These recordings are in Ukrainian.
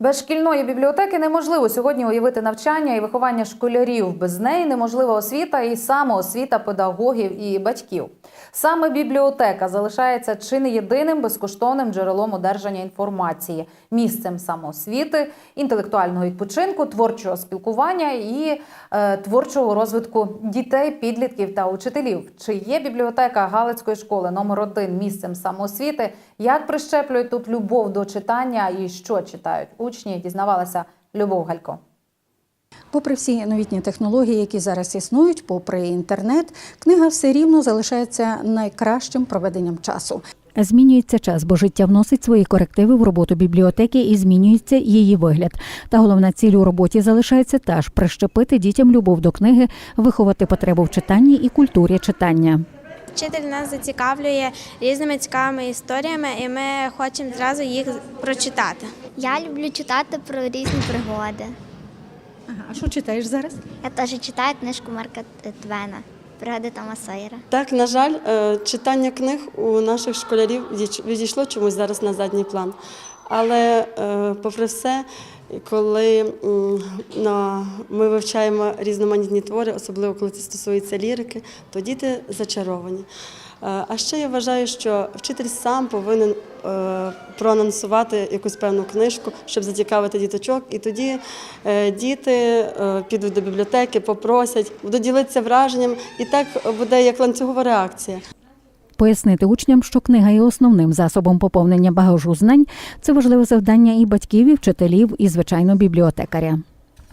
Без шкільної бібліотеки неможливо сьогодні уявити навчання і виховання школярів. Без неї неможлива освіта і самоосвіта педагогів і батьків. Саме бібліотека залишається чи не єдиним безкоштовним джерелом одержання інформації, місцем самоосвіти, інтелектуального відпочинку, творчого спілкування і е, творчого розвитку дітей, підлітків та учителів. Чи є бібліотека Галицької школи номер 1 місцем самоосвіти? Як прищеплюють тут любов до читання і що читають учні? Дізнавалася Любов Галько. Попри всі новітні технології, які зараз існують, попри інтернет, книга все рівно залишається найкращим проведенням часу. Змінюється час, бо життя вносить свої корективи в роботу бібліотеки і змінюється її вигляд. Та головна ціль у роботі залишається та ж прищепити дітям любов до книги, виховати потребу в читанні і культурі читання. Вчитель нас зацікавлює різними цікавими історіями, і ми хочемо зразу їх прочитати. Я люблю читати про різні пригоди. Ага, а що читаєш зараз? Я теж читаю книжку Марка Твена Пригоди Тома Сойера. Так, на жаль, е, читання книг у наших школярів відійш- відійшло чомусь зараз на задній план. Але е, попри все, коли на- ми вивчаємо різноманітні твори, особливо коли це стосується лірики, то діти зачаровані. Е, А ще я вважаю, що вчитель сам повинен е, проанонсувати якусь певну книжку, щоб зацікавити діточок. І тоді е, діти підуть до бібліотеки, попросять, будуть ділитися враженням, і так буде як ланцюгова реакція. Пояснити учням, що книга є основним засобом поповнення багажу знань це важливе завдання і батьків, і вчителів, і звичайно бібліотекаря.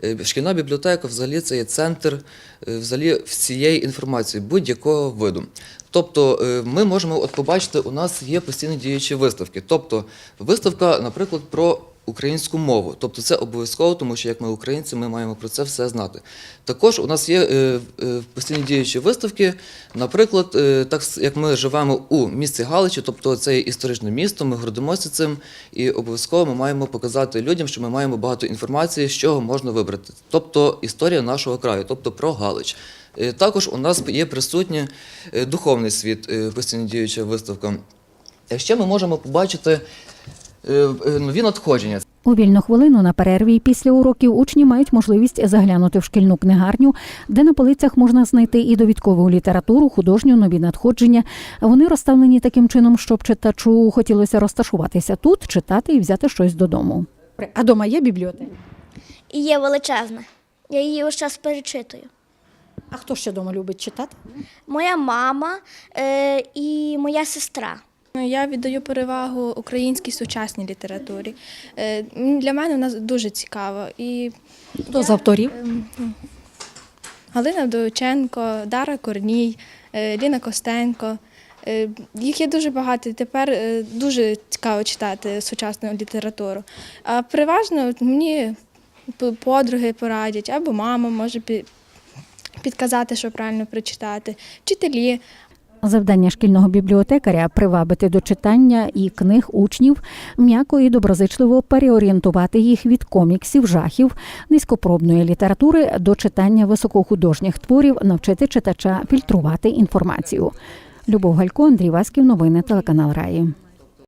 Е, Шкільна бібліотека взагалі це є центр е, взагалі всієї інформації будь-якого виду. Тобто е, ми можемо от побачити, у нас є постійно діючі виставки. Тобто виставка, наприклад, про українську мову. Тобто це обов'язково, тому що як ми українці, ми маємо про це все знати. Також у нас є е, е, постійно діючі виставки. Наприклад, е, так як ми живемо у місті Галичі, тобто це є історичне місто, ми гордимося цим, і обов'язково ми маємо показати людям, що ми маємо багато інформації, з чого можна вибрати. Тобто історія нашого краю, тобто про Галич. Також у нас є присутній е, духовний світ, постійно діюча виставка. Ще ми можемо побачити нові надходження. У вільну хвилину на перерві після уроків учні мають можливість заглянути в шкільну книгарню, де на полицях можна знайти і довідкову літературу, художню, нові надходження. Вони розставлені таким чином, щоб читачу хотілося розташуватися тут, читати і взяти щось додому. А дома є бібліотека? І є величезна. Я її ось час перечитую. А хто ще дома любить читати? Моя мама е, і моя сестра. Ну, Я віддаю перевагу українській сучасній літературі. Е, Для мене вона дуже цікава. І Хто з авторів? Галина Вдовиченко, Дара Корній, е, Ліна Костенко. Е, Їх є дуже багато, і тепер дуже цікаво читати сучасну літературу. А переважно мені подруги порадять, або мама може підказати, що правильно прочитати, вчителі. Завдання шкільного бібліотекаря привабити до читання і книг учнів, м'яко і доброзичливо переорієнтувати їх від коміксів, жахів, низькопробної літератури до читання високохудожніх творів, навчити читача фільтрувати інформацію. Любов Галько, Андрій Васьків, новини телеканал Раї.